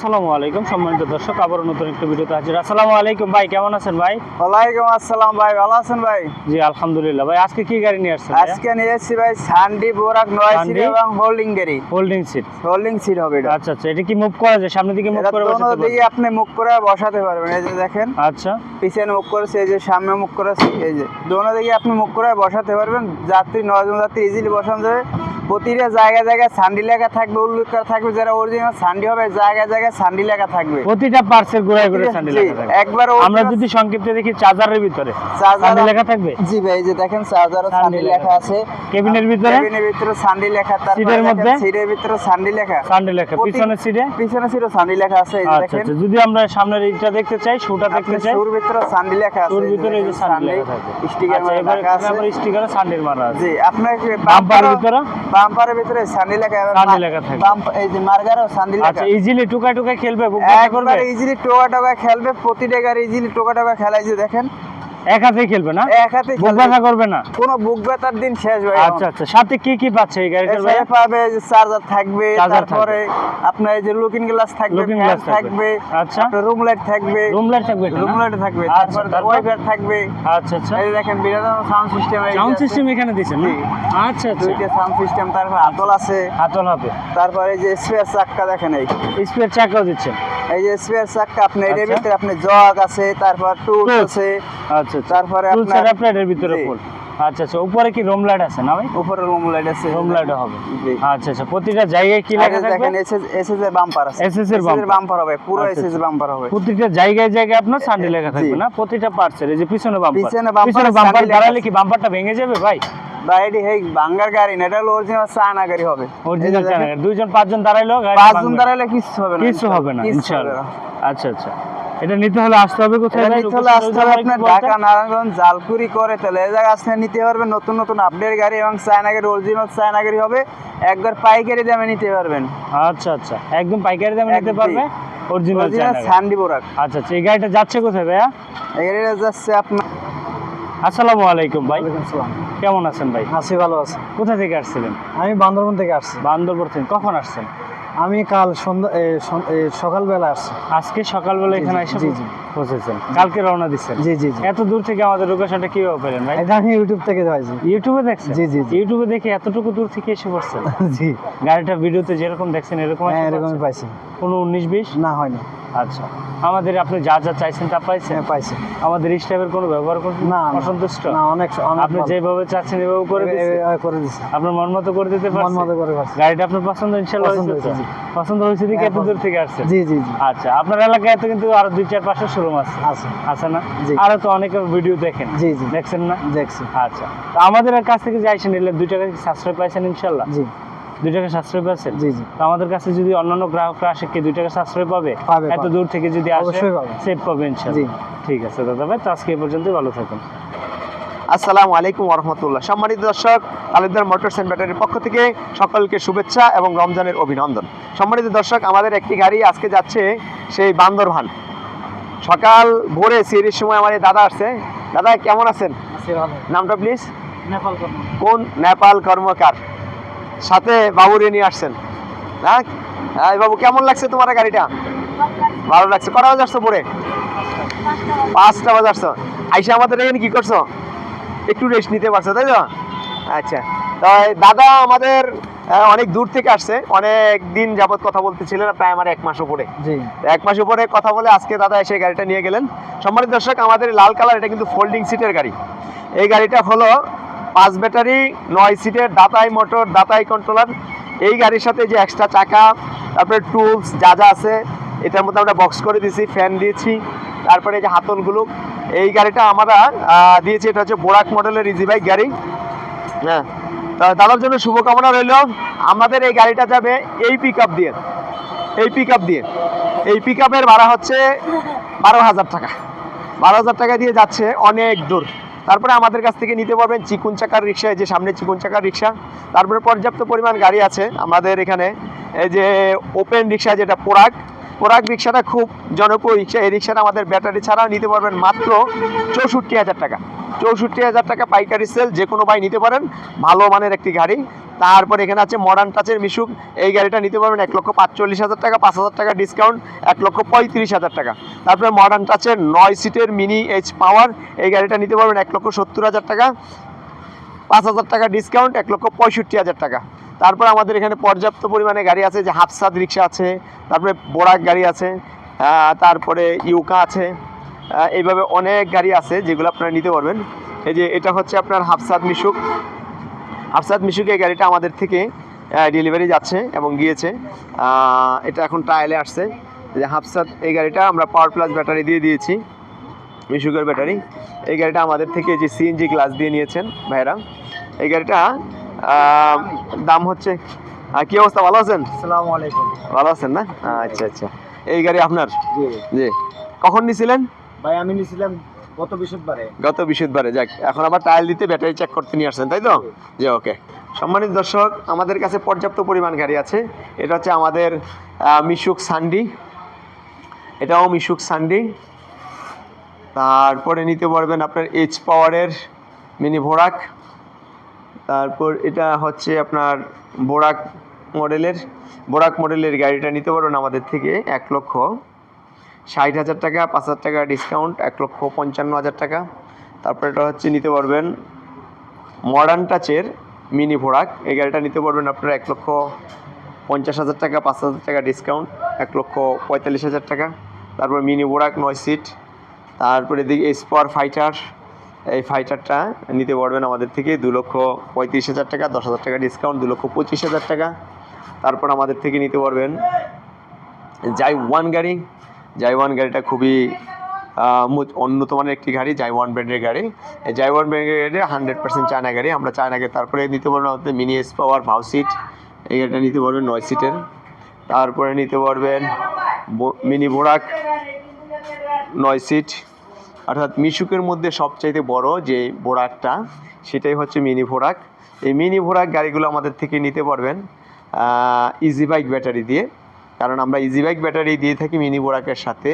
আসসালামু আলাইকুম সম্মানিত দর্শক নতুন একটা ভিডিওতে হাজির। আসসালামু আলাইকুম ভাই কেমন আছেন ভাই? ওয়ালাইকুম আসসালাম ভাই ভালো আছেন ভাই? জি আলহামদুলিল্লাহ। ভাই আজকে কি গাড়ি নিয়ে আসছেন আজকে নিয়ে এসেছি ভাই সান্ডি বোরাক নয় সিট এবং হোল্ডিং গাড়ি। হোল্ডিং সিট হোল্ডিং সিট হবে এটা। আচ্ছা আচ্ছা এটা কি মুভ করা যায়? সামনের দিকে মুভ করে বসাতে দিকে আপনি মুখ করে বসাতে পারবেন এই যে দেখেন। আচ্ছা। পিছনে মুখ করেছে এই যে সামনে মুখ করেছে এই যে। দোনো দিকে আপনি মুখ করে বসাতে পারবেন যাত্রী নজন যাত্রী ইজিলি বসানো যাবে। প্রতিটা জায়গায় জায়গায় সান্ডি লেখা থাকবে উল্লেখ করা থাকবে যারা অরিজিনাল সান্ডি হবে জায়গায় জায়গায় সান্ডি লেখা থাকবে। প্রতিটা গোড়ায় করে স্যান্ডেল জি, লেখা থাকবে। একবার আমরা যদি সংক্ষিপ্ত দেখি চার্জারের ভিতরে। চার্জার লেখা থাকবে? জি ভাই এই যে দেখেন চার্জারও সান্ডি সান্ডি লেখা আছে। কেবিনের ভিতরে? কেবিনের ভিতরে সান্ডি লেখা তারপর সিটের মধ্যে? সিটের ভিতরে সান্ডি লেখা। স্যান্ডেল লেখা। পিছনের সিটে? পিছনে ছিল সান্ডি লেখা আছে এই আচ্ছা দেখেন। আচ্ছা যদি আমরা সামনের এইটা দেখতে চাই শুটা দেখতে চাই। সুর ভিতরে সান্ডি লেখা আছে তোর যে ভিতরে এই যে সান্ডি লেখা থাকবে। স্টিকার আচ্ছা আছে। আবার স্টিকারে স্যান্ডেল মারা আছে। জি আপনার বাম্পারের ভিতরে? বাম্পারের ভিতরে সান্ডি লেখা সান্ডি লেখা এই যে মার্গারও সান্ডি লেখা। আচ্ছা ইজিলি টুকা টুকা খেলবে বুক ব্যথা করবে? একবার ইজিলি টোকা টোকা খেলবে প্রতিটা গাড়ি ইজিলি টোকা টোকা খেলায় যে দেখেন এক খেলবে না? এক হাতে বুক খেলবে। ব্যথা করবে না? কোনো বুক ব্যথার দিন শেষ ভাই আচ্ছা আচ্ছা। সাথে কি কি পাচ্ছে এই গাড়িটার ভাই পাবে যে চার্জার থাকবে তারপরে আপনার এই যে লুকিং গ্লাস থাকবে ফ্যান glass থাকবে। আচ্ছা। আপনার রুম লাইট থাকবে। রুম লাইট থাকবে রুম লাইট থাকবে আচ্ছা, তারপরে ওয়াইফাই থাকবে। আচ্ছা আচ্ছা। এই দেখেন বিরাট সাউন্ড সিস্টেম সাউন্ড সিস্টেম এখানে দিয়েছেন না? আচ্ছা আচ্ছা। দুইটা সাউন্ড সিস্টেম তারপর আতল আছে। হাতল হবে। তারপরে এই যে স্পেয়ার চাক্কা দেখেন এই। স্পেয়ার চাকাও দিচ্ছেন। এই যে স্পেয়ার আপনি এর আচ্ছা। ভিতরে আপনি জগ আছে তারপর Tools। আছে আচ্ছা আচ্ছা। তারপরে টুল আপনার- এর ভিতরে। ফুল আচ্ছা আচ্ছা। উপরে কি রুম লাইট আছে না ভাই? উপরে রুম লাইট আছে। রুম লাইট হবে। আচ্ছা আচ্ছা। প্রতিটা জায়গায় কি লেখা থাকবে? দেখেন এসএস এসএস এর বাম্পার আছে। SS এর। বাম্পার হবে। পুরো আচ্ছা, এসএস বাম্পার হবে। প্রতিটা জায়গায় জায়গায় আপনার সান্ডে লেখা থাকবে না? প্রতিটা পার্টসের এই যে পিছনে বাম্পার পিছনে বাম্পার সান্ডে দাঁড়ালে কি বাম্পারটা ভেঙে যাবে ভাই? বাইরে হেই বাঙ্গার গাড়ি না এটা হলো অরিজিনাল চায়না গাড়ি হবে। অরিজিনাল দেখেন, চ্যানেল দুইজন পাঁচজন দাঁড়াইলো পাঁচজন। দাঁড়ালে কিছু হবে না কিছু হবে না ইনশাআল্লাহ আচ্ছা আচ্ছা। এটা নিতে হলে আসতে হবে কোথায় নিতে হলে আসতে হবে আপনার ঢাকা নারায়ণগঞ্জ জালকুড়ি করে তাহলে এই জায়গায় আসলে নিতে পারবেন। নতুন নতুন আপডেট গাড়ি এবং চায়না গাড়ি অরিজিনাল চায়না গাড়ি হবে। একবার পাইকারি দামে নিতে পারবেন। আচ্ছা আচ্ছা। একদম পাইকারি দামে নিতে। পারবে? অরিজিনাল অরিজিনাল সান্ডি বোরাক আচ্ছা আচ্ছা। এই গাড়িটা যাচ্ছে কোথায় ভাইয়া? এই গাড়িটা যাচ্ছে আপনার আসসালামু আলাইকুম ভাই। কেমন আছেন ভাই? আছি ভালো আছে। কোথা থেকে আসছিলেন? আমি বান্দরবন থেকে আসছি। বান্দরপুর থেকে। কখন আসছেন? আমি কাল সন্ধ্যা সকালবেলা আসছি। আজকে সকালবেলা এখানে এসে। পৌঁছেছেন। কালকে রওনা দিচ্ছেন। জি জি এত দূর থেকে আমাদের লোকেশনটা কীভাবে পেলেন ভাই? এটা আমি ইউটিউব থেকে পাইছি ইউটিউবে দেখছেন? জি, জি। ইউটিউবে দেখে এতটুকু দূর থেকে এসে পড়ছেন? জি। গাড়িটা ভিডিওতে যেরকম দেখছেন এরকম হ্যাঁ এরকমই পড়ছেন? পাইছি। কোনো উনিশ বিশ? না হয়নি। আচ্ছা। আমাদের আপনি যা যা চাইছেন তা পাইছেন? পাইছেন পাইছি। আমাদের স্টাফের কোনো ব্যবহার করছেন? না। অসন্তুষ্ট? না অনেক আপনি যেভাবে চাচ্ছেন এভাবে করে করে দিছি আপনার মন মতো করে দিতে মন মতো করে পারছি। গাড়িটা আপনার পছন্দ ইনশাল্লাহ পছন্দ হয়েছে পছন্দ হয়েছে দেখে হ্যাঁ, এত দূর থেকে আসছে জি জি জি। আচ্ছা আপনার এলাকায় তো কিন্তু আরও দুই চার পাঁচশো শোরুম আছে। আছে। আছে না? জি। আরও তো অনেকে ভিডিও দেখেন। জি জি। দেখছেন না? দেখছি। আচ্ছা। তো আমাদের কাছ থেকে যে আইসেন এলে দুই টাকা সাশ্রয় পাইছেন ইনশাল্লাহ জি। দুই টাকা সাশ্রয় পাচ্ছেন? জি জি। আমাদের কাছে যদি অন্যান্য গ্রাহকরা আসে কি দুই টাকা সাশ্রয় পাবে? পাবে, এত দূর থেকে যদি আসে। সেভ পাবে। ইনশাল্লাহ জি। ঠিক আছে দাদা ভাই তো আজকে পর্যন্তই ভালো থাকুন। আসসালামু আলাইকুম রহমতুল্লাহ সম্মানিত দর্শক তালুকদার মোটরস অ্যান্ড ব্যাটারির পক্ষ থেকে সকলকে শুভেচ্ছা এবং রমজানের অভিনন্দন। সম্মানিত দর্শক আমাদের একটি গাড়ি আজকে যাচ্ছে সেই বান্দরভান সকাল ভোরে সিঁড়ির সময় আমার দাদা আসছে। দাদা কেমন আছেন? নামটা প্লিজ নেপাল কর্ম কোন নেপাল কর্মকার? সাথে বাবুরে নিয়ে আসছেন। হ্যাঁ? হ্যাঁ বাবু কেমন লাগছে তোমার গাড়িটা? ভালো লাগছে। কটা বাজে আসছো পরে পাঁচটা বাজে আসছো। আইসা আমাদের এখানে কি করছ? একটু রেস্ট নিতে পারছ তাই তো? আচ্ছা। তো দাদা আমাদের অনেক দূর থেকে আসছে। অনেক দিন যাবত কথা বলতেছিলেন প্রায় আমার এক মাস উপরে। জি। এক মাস উপরে কথা বলে আজকে দাদা এসে গাড়িটা নিয়ে গেলেন। সম্মানিত দর্শক আমাদের লাল কালার এটা কিন্তু ফোল্ডিং সিটের গাড়ি। এই গাড়িটা হলো পাঁচ ব্যাটারি, নয় সিটের দাতাই মোটর, দাতাই কন্ট্রোলার এই গাড়ির সাথে যে এক্সট্রা চাকা, তারপরে টুলস যা যা আছে, এটার মধ্যে আমরা বক্স করে দিয়েছি ফ্যান দিয়েছি, তারপরে এই যে হাতলগুলো। এই গাড়িটা আমরা দিয়েছি, এটা হচ্ছে বোরাক মডেলের ইজি বাইক গাড়ি। হ্যাঁ দাদার জন্য শুভকামনা রইল। আমাদের এই গাড়িটা যাবে এই পিক দিয়ে। এই পিক দিয়ে। এই পিক ভাড়া হচ্ছে বারো হাজার টাকা। বারো হাজার টাকা দিয়ে যাচ্ছে অনেক দূর। তারপরে আমাদের কাছ থেকে নিতে পারবেন চিকুন চাকার রিক্সা, এই যে সামনে চিকুন চাকার রিক্সা। তারপরে পর্যাপ্ত পরিমাণ গাড়ি আছে আমাদের এখানে। এই যে ওপেন রিক্সা যেটা পোড়াক পোড়াক রিক্সাটা খুব জনপ্রিয় রিক্সা। এই রিক্সাটা আমাদের ব্যাটারি ছাড়াও নিতে পারবেন মাত্র চৌষট্টি হাজার টাকা। চৌষট্টি হাজার টাকা পাইকারি সেল যে কোনো বাই নিতে পারেন। ভালো মানের একটি গাড়ি। তারপর এখানে আছে মডার্ন টাচের মিশুক। এই গাড়িটা নিতে পারবেন এক লক্ষ পাঁচচল্লিশ হাজার টাকা, পাঁচ হাজার টাকা ডিসকাউন্ট এক লক্ষ পঁয়ত্রিশ হাজার টাকা। তারপরে মডার্ন টাচের নয় সিটের মিনি এইচ পাওয়ার এই গাড়িটা নিতে পারবেন এক লক্ষ সত্তর হাজার টাকা, পাঁচ হাজার টাকা ডিসকাউন্ট এক লক্ষ পঁয়ষট্টি হাজার টাকা। তারপর আমাদের এখানে পর্যাপ্ত পরিমাণে গাড়ি আছে, যে হাফসাদ রিক্সা আছে, তারপরে বোরাক গাড়ি আছে তারপরে ইউকা আছে এইভাবে অনেক গাড়ি আছে যেগুলো আপনারা নিতে পারবেন। এই যে এটা হচ্ছে আপনার হাফসাদ মিশুক। হাফসাদ মিশুকে এই গাড়িটা আমাদের থেকে ডেলিভারি যাচ্ছে এবং গিয়েছে। এটা এখন ট্রায়ালে আসছে। যে হাফসাদ এই গাড়িটা আমরা পাওয়ার প্লাস ব্যাটারি দিয়ে দিয়েছি মিশুকের ব্যাটারি এই গাড়িটা আমাদের থেকে যে সিএনজি ক্লাস দিয়ে নিয়েছেন ভাইরা। এই গাড়িটা দাম হচ্ছে কি অবস্থা ভালো আছেন? আসসালামু আলাইকুম। ভালো আছেন না? আচ্ছা আচ্ছা। এই গাড়ি আপনার? জি। জি। কখন নিয়েছিলেন ভাই আমি নিছিলাম গত বৃহস্পতিবারে? গত বৃহস্পতিবারে যাক এখন আবার টায়াল দিতে ব্যাটারি চেক করতে নিয়ে আসছেন তাই তো? জি। ওকে সম্মানিত দর্শক আমাদের কাছে পর্যাপ্ত পরিমাণ গাড়ি আছে। এটা হচ্ছে আমাদের মিশুক সান্ডি। এটাও মিশুক সান্ডি। তারপরে নিতে পারবেন আপনার এইচ পাওয়ারের মিনি ভোরাক তারপর এটা হচ্ছে আপনার বোরাক মডেলের বোরাক মডেলের গাড়িটা নিতে পারবেন আমাদের থেকে এক লক্ষ। ষাট হাজার টাকা, পাঁচ হাজার টাকা ডিসকাউন্ট এক লক্ষ পঞ্চান্ন হাজার টাকা। তারপরে এটা হচ্ছে নিতে পারবেন মডার্ন টাচের মিনি ভোরাক এই গাড়িটা নিতে পারবেন আপনারা এক লক্ষ পঞ্চাশ হাজার টাকা, পাঁচ হাজার টাকা ডিসকাউন্ট এক লক্ষ পঁয়তাল্লিশ হাজার টাকা। তারপর মিনি বোরাক নয় সিট তারপরে এদিকে স্পার ফাইটার এই ফাইটারটা নিতে পারবেন আমাদের থেকে দু লক্ষ পঁয়ত্রিশ হাজার টাকা, দশ হাজার টাকা ডিসকাউন্ট দু লক্ষ পঁচিশ হাজার টাকা। তারপর আমাদের থেকে নিতে পারবেন যাই ওয়ান গাড়ি। যাই ওয়ান গাড়িটা খুবই উন্নত মানের একটি গাড়ি জাইওয়ান ব্র্যান্ডের গাড়ি। এই যাই ওয়ান ব্র্যান্ডের গাড়ি হান্ড্রেড পার্সেন্ট চায়না গাড়ি। আমরা চায়না গাড়ি তারপরে নিতে পারবেন আমাদের মিনি এস পাওয়ার ভাউ সিট এই গাড়িটা নিতে পারবেন নয় সিটের তারপরে নিতে পারবেন মিনি বোরাক নয় সিট অর্থাৎ মিশুকের মধ্যে সবচাইতে বড় যে বোরাকটা সেটাই হচ্ছে মিনি ভোরাক এই মিনি ভোরাক গাড়িগুলো আমাদের থেকে নিতে পারবেন ইজি বাইক ব্যাটারি দিয়ে। কারণ আমরা ইজি বাইক ব্যাটারি দিয়ে থাকি মিনি বোরাকের সাথে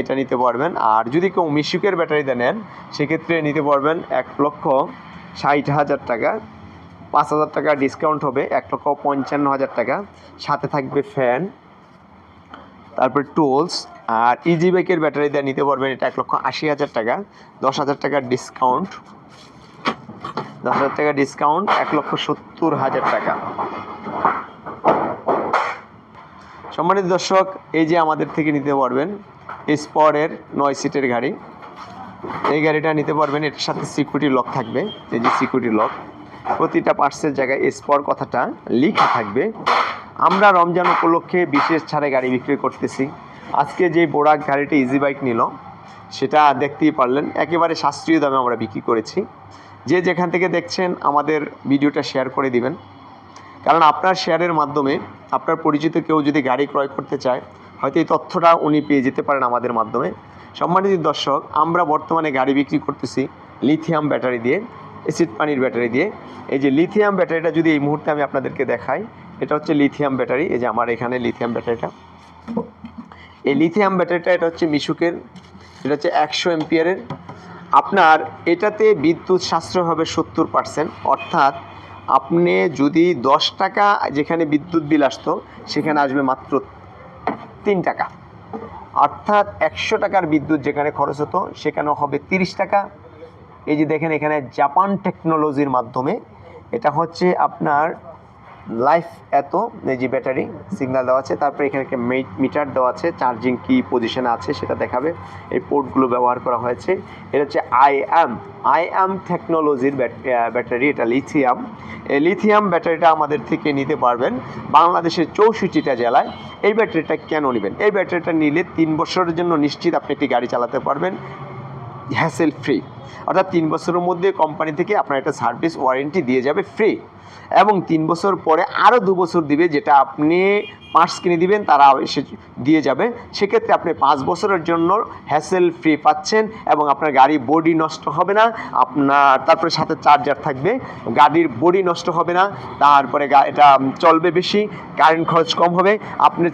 এটা নিতে পারবেন। আর যদি কেউ মিশুকের ব্যাটারিতে নেন, সেক্ষেত্রে নিতে পারবেন এক লক্ষ ষাট হাজার টাকা। পাঁচ হাজার টাকা ডিসকাউন্ট হবে, এক লক্ষ পঞ্চান্ন হাজার টাকা। সাথে থাকবে ফ্যান তারপর টুলস আর ইজি বাইকের ব্যাটারি দিয়ে নিতে পারবেন এটা এক লক্ষ আশি হাজার টাকা। দশ হাজার টাকার ডিসকাউন্ট দশ হাজার টাকা ডিসকাউন্ট এক লক্ষ সত্তর হাজার টাকা। সম্মানিত দর্শক, এই যে আমাদের থেকে নিতে পারবেন স্পরের নয় সিটের গাড়ি। এই গাড়িটা নিতে পারবেন, এটার সাথে সিকিউরিটি লক থাকবে। এই যে সিকিউরিটি লক প্রতিটা পার্সের জায়গায় স্পর কথাটা লেখা থাকবে। আমরা রমজান উপলক্ষে বিশেষ ছাড়ে গাড়ি বিক্রি করতেছি। আজকে যে বোরাক গাড়িটা ইজি বাইক নিল, সেটা দেখতেই পারলেন। একেবারে সাশ্রয়ী দামে আমরা বিক্রি করেছি। যে যেখান থেকে দেখছেন, আমাদের ভিডিওটা শেয়ার করে দিবেন। কারণ আপনার শেয়ারের মাধ্যমে আপনার পরিচিত কেউ যদি গাড়ি ক্রয় করতে চায়, হয়তো এই তথ্যটা উনি পেয়ে যেতে পারেন আমাদের মাধ্যমে। সম্মানিত দর্শক, আমরা বর্তমানে গাড়ি বিক্রি করতেছি লিথিয়াম ব্যাটারি দিয়ে, অ্যাসিড পানির ব্যাটারি দিয়ে। এই যে লিথিয়াম ব্যাটারিটা যদি এই মুহূর্তে আমি আপনাদেরকে দেখাই, এটা হচ্ছে লিথিয়াম ব্যাটারি। এই যে আমার এখানে লিথিয়াম ব্যাটারিটা। এই লিথিয়াম ব্যাটারিটা, এটা হচ্ছে মিশুকের, এটা হচ্ছে একশো এমপিয়ারের। আপনার এটাতে বিদ্যুৎ সাশ্রয় হবে সত্তর পার্সেন্ট, অর্থাৎ আপনি যদি দশ টাকা যেখানে বিদ্যুৎ বিল আসতো, সেখানে আসবে মাত্র তিন টাকা। অর্থাৎ একশো টাকার বিদ্যুৎ যেখানে খরচ হতো সেখানে হবে তিরিশ টাকা। এই যে দেখেন এখানে জাপান টেকনোলজির মাধ্যমে, এটা হচ্ছে আপনার লাইফ এত, এই যে ব্যাটারি সিগন্যাল দেওয়া আছে, তারপরে এখানে একটা মিটার দেওয়া আছে, চার্জিং কি পজিশনে আছে সেটা দেখাবে। এই পোর্টগুলো ব্যবহার করা হয়েছে। এটা হচ্ছে আই এম আই এম টেকনোলজির ব্যাটারি, এটা লিথিয়াম। এই লিথিয়াম ব্যাটারিটা আমাদের থেকে নিতে পারবেন বাংলাদেশের চৌষট্টিটা জেলায়। এই ব্যাটারিটা কেন নেবেন? এই ব্যাটারিটা নিলে তিন বছরের জন্য নিশ্চিত আপনি একটি গাড়ি চালাতে পারবেন হ্যাসেল ফ্রি অর্থাৎ তিন বছরের মধ্যে কোম্পানি থেকে আপনার একটা সার্ভিস ওয়ারেন্টি দিয়ে যাবে ফ্রি এবং তিন বছর পরে আরও দু বছর দিবে, যেটা আপনি পার্টস কিনে দিবেন, তারা এসে দিয়ে যাবে। সেক্ষেত্রে আপনি পাঁচ বছরের জন্য হ্যাসেল ফ্রি পাচ্ছেন এবং আপনার গাড়ি বডি নষ্ট হবে না। আপনার, তারপরে সাথে চার্জার থাকবে। গাড়ির বডি নষ্ট হবে না, তারপরে এটা চলবে বেশি কারেন্ট খরচ কম হবে। আপনি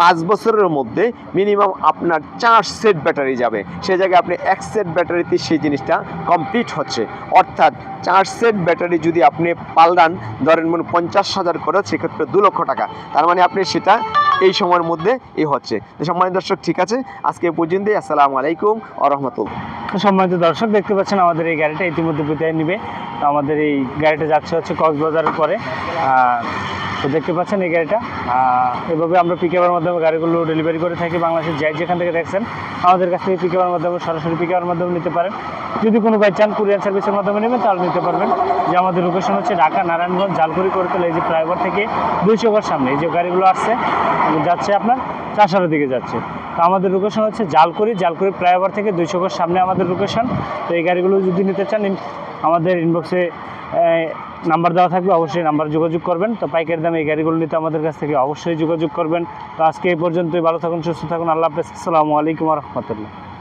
পাঁচ বছরের মধ্যে মিনিমাম আপনার চার সেট ব্যাটারি যাবে। সে জায়গায় আপনি এক সেট ব্যাটারিতে সেই জিনিসটা কমপ্লিট হচ্ছে। অর্থাৎ চার সেট ব্যাটারি যদি আপনি পাল রান ধরেন মানে পঞ্চাশ হাজার খরচ সেক্ষেত্রে দু লক্ষ টাকা। তার মানে আপনি সেটা এই সময়ের মধ্যে এ হচ্ছে। সম্মানিত দর্শক, ঠিক আছে? আজকে পর্যন্তই। আসসালামু আলাইকুম আরহামতুল্লাহ রহমতুল্লাহ। সম্মানিত দর্শক, দেখতে পাচ্ছেন আমাদের এই গাড়িটা ইতিমধ্যে বিদায় নিবে। আমাদের এই গাড়িটা যাচ্ছে হচ্ছে কক্সবাজারের পরে। তো দেখতে পাচ্ছেন এই গাড়িটা। এভাবে আমরা পিকআপের মাধ্যমে গাড়িগুলো ডেলিভারি করে থাকি বাংলাদেশের যাই যেখান থেকে দেখছেন, আমাদের কাছ থেকে পিকআপের মাধ্যমে সরাসরি পিকআপের মাধ্যমে নিতে পারেন। যদি কোনো বাই চান কুরিয়ার সার্ভিসের মাধ্যমে নেবেন, তাহলে নিতে পারবেন। যে আমাদের লোকেশন হচ্ছে ঢাকা, নারায়ণগঞ্জ, জালকুড়ি করতলা এই যে ফ্লাইওভার থেকে দুইশো ঘর সামনে। এই যে গাড়িগুলো আসছে যাচ্ছে আপনার চাষারের দিকে যাচ্ছে। তো আমাদের লোকেশন হচ্ছে জালকুড়ি জালকুড়ি ফ্লাইওভার থেকে দুইশো ঘর সামনে আমাদের লোকেশন তো এই গাড়িগুলো যদি নিতে চান, আমাদের ইনবক্সে নাম্বার দেওয়া থাকবে, অবশ্যই নাম্বার যোগাযোগ করবেন। তো পাইকারি দামে এই গাড়িগুলো নিতে আমাদের কাছ থেকে অবশ্যই যোগাযোগ করবেন। তো আজকে এই পর্যন্তই, ভালো থাকুন, সুস্থ থাকুন, আল্লাহ হাফেজ, আসসালামু আলাইকুম রহমতুল্লাহ।